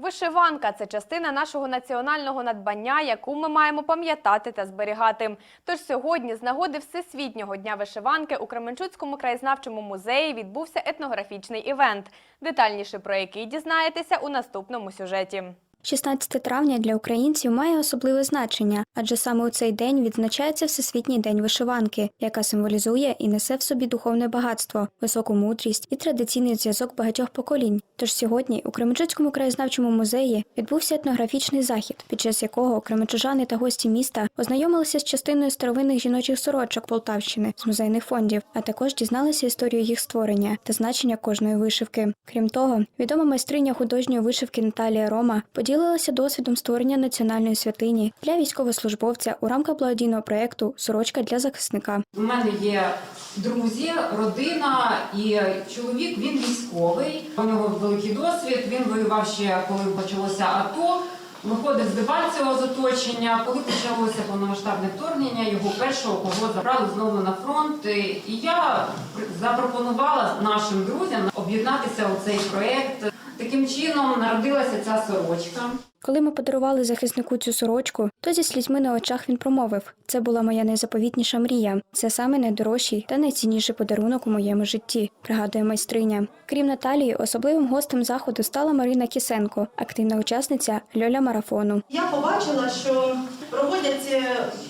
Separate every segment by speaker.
Speaker 1: Вишиванка це частина нашого національного надбання, яку ми маємо пам'ятати та зберігати. Тож сьогодні, з нагоди Всесвітнього дня вишиванки, у Кременчуцькому краєзнавчому музеї відбувся етнографічний івент, детальніше про який дізнаєтеся у наступному сюжеті.
Speaker 2: 16 травня для українців має особливе значення, адже саме у цей день відзначається Всесвітній день вишиванки, яка символізує і несе в собі духовне багатство, високу мудрість і традиційний зв'язок багатьох поколінь. Тож сьогодні у Кременчуцькому краєзнавчому музеї відбувся етнографічний захід, під час якого кременчужани та гості міста ознайомилися з частиною старовинних жіночих сорочок Полтавщини з музейних фондів, а також дізналися історію їх створення та значення кожної вишивки. Крім того, відома майстриня художньої вишивки Наталія Рома поділилася досвідом створення національної святині для військовослужбовця у рамках благодійного проєкту Сорочка для захисника.
Speaker 3: У мене є друзі, родина і чоловік. Він військовий. У нього великий досвід. Він воював ще коли почалося АТО. Виходив з Дебальцевого з оточення. Коли почалося повномасштабне вторгнення, його першого кого забрали знову на фронт. І я запропонувала нашим друзям об'єднатися у цей проект. Таким чином народилася ця сорочка.
Speaker 2: Коли ми подарували захиснику цю сорочку, то зі слізьми на очах він промовив: це була моя найзаповітніша мрія. Це саме найдорожчий та найцінніший подарунок у моєму житті, пригадує майстриня. Крім Наталії, особливим гостем заходу стала Марина Кісенко, активна учасниця льоля марафону.
Speaker 4: Я побачила, що проводять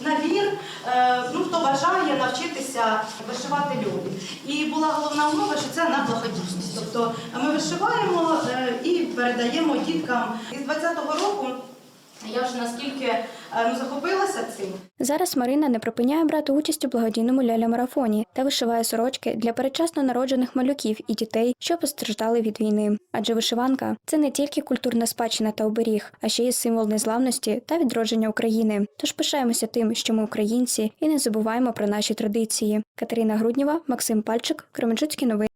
Speaker 4: набір, е, ну хто бажає навчитися вишивати люди. І була головна умова, що це на благодійність. Тобто ми вишиваємо е, і передаємо діткам. І з 20-го року я вже наскільки е, ну, захопилася цим.
Speaker 2: Зараз Марина не припиняє брати участь у благодійному ляля-марафоні та вишиває сорочки для передчасно народжених малюків і дітей, що постраждали від війни. Адже вишиванка це не тільки культурна спадщина та оберіг, а ще й символ незламності та відродження України. Тож пишаємося тим, що ми українці, і не забуваємо про наші традиції. Катерина Груднєва, Максим Пальчик, Кременчуцькі новини.